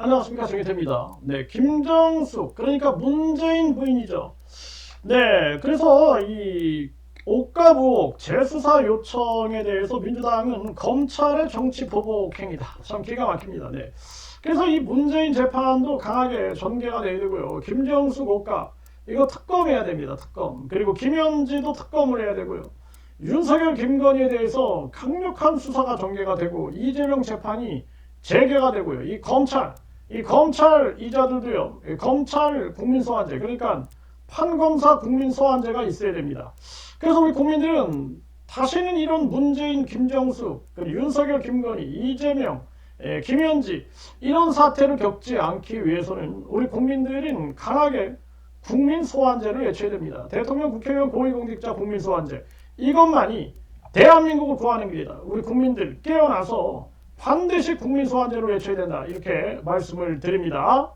안녕하십니까 정혜태입니다. 네, 김정숙 그러니까 문재인 부인이죠. 네, 그래서 이 옥가부옥 재수사 요청에 대해서 민주당은 검찰의 정치 보복 행위다. 참 기가 막힙니다. 네. 그래서 이 문재인 재판도 강하게 전개가 돼야 되고요. 김정숙 옥가 이거 특검해야 됩니다. 특검. 그리고 김현지도 특검을 해야 되고요. 윤석열 김건희에 대해서 강력한 수사가 전개가 되고 이재명 재판이 재개가 되고요. 이 검찰, 이 검찰 이자들도요. 이 검찰 국민소환제 그러니까 판검사 국민소환제가 있어야 됩니다. 그래서 우리 국민들은 다시는 이런 문재인, 그리고 윤석열, 김건희, 이재명, 예, 김현지 이런 사태를 겪지 않기 위해서는 우리 국민들은 강하게 국민 소환제를 외쳐야 됩니다. 대통령, 국회의원, 고위공직자 국민 소환제 이것만이 대한민국을 구하는 길이다. 우리 국민들 깨어나서 반드시 국민 소환제를 외쳐야 된다. 이렇게 말씀을 드립니다.